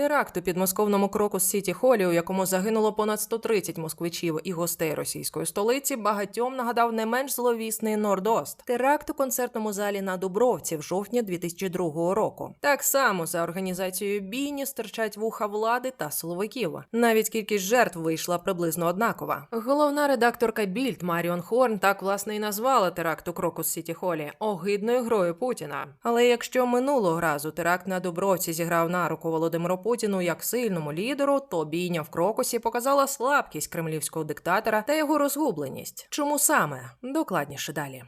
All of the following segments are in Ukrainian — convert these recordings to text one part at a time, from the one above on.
Теракт у підмосковному Крокус Сіті Холі, у якому загинуло понад 130 москвичів і гостей російської столиці, багатьом нагадав не менш зловісний Нордост. Теракт у концертному залі на Дубровці в жовтні 2002 року. Так само за організацією бійні стирчать вуха влади та силовиків. Навіть кількість жертв вийшла приблизно однакова. Головна редакторка Більд Маріон Хорн так власне і назвала теракт у Крокус Сіті Холі огидною грою Путіна. Але якщо минулого разу теракт на Дубровці зіграв на руку Володимиру Путіну як сильному лідеру, то бійня в Крокусі показала слабкість кремлівського диктатора та його розгубленість. Чому саме? Докладніше далі.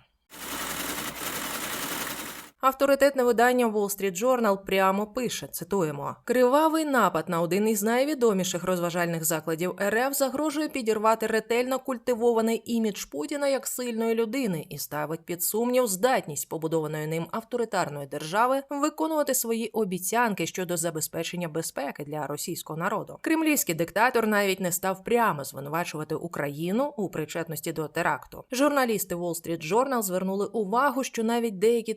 Авторитетне видання Wall Street Journal прямо пише: цитуємо: кривавий напад на один із найвідоміших розважальних закладів РФ загрожує підірвати ретельно культивований імідж Путіна як сильної людини і ставить під сумнів здатність побудованої ним авторитарної держави виконувати свої обіцянки щодо забезпечення безпеки для російського народу. Кремлівський диктатор навіть не став прямо звинувачувати Україну у причетності до теракту. Журналісти Wall Street Journal звернули увагу, що навіть деякі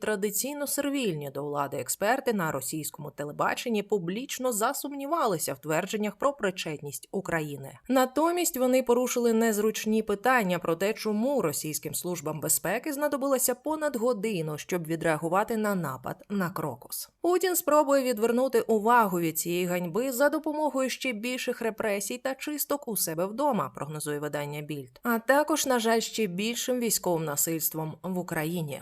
традиційно сервільні до влади експерти на російському телебаченні публічно засумнівалися в твердженнях про причетність України. Натомість вони порушили незручні питання про те, чому російським службам безпеки знадобилося понад годину, щоб відреагувати на напад на Крокус. Путін спробує відвернути увагу від цієї ганьби за допомогою ще більших репресій та чисток у себе вдома, прогнозує видання Більд, а також, на жаль, ще більшим військовим насильством в Україні.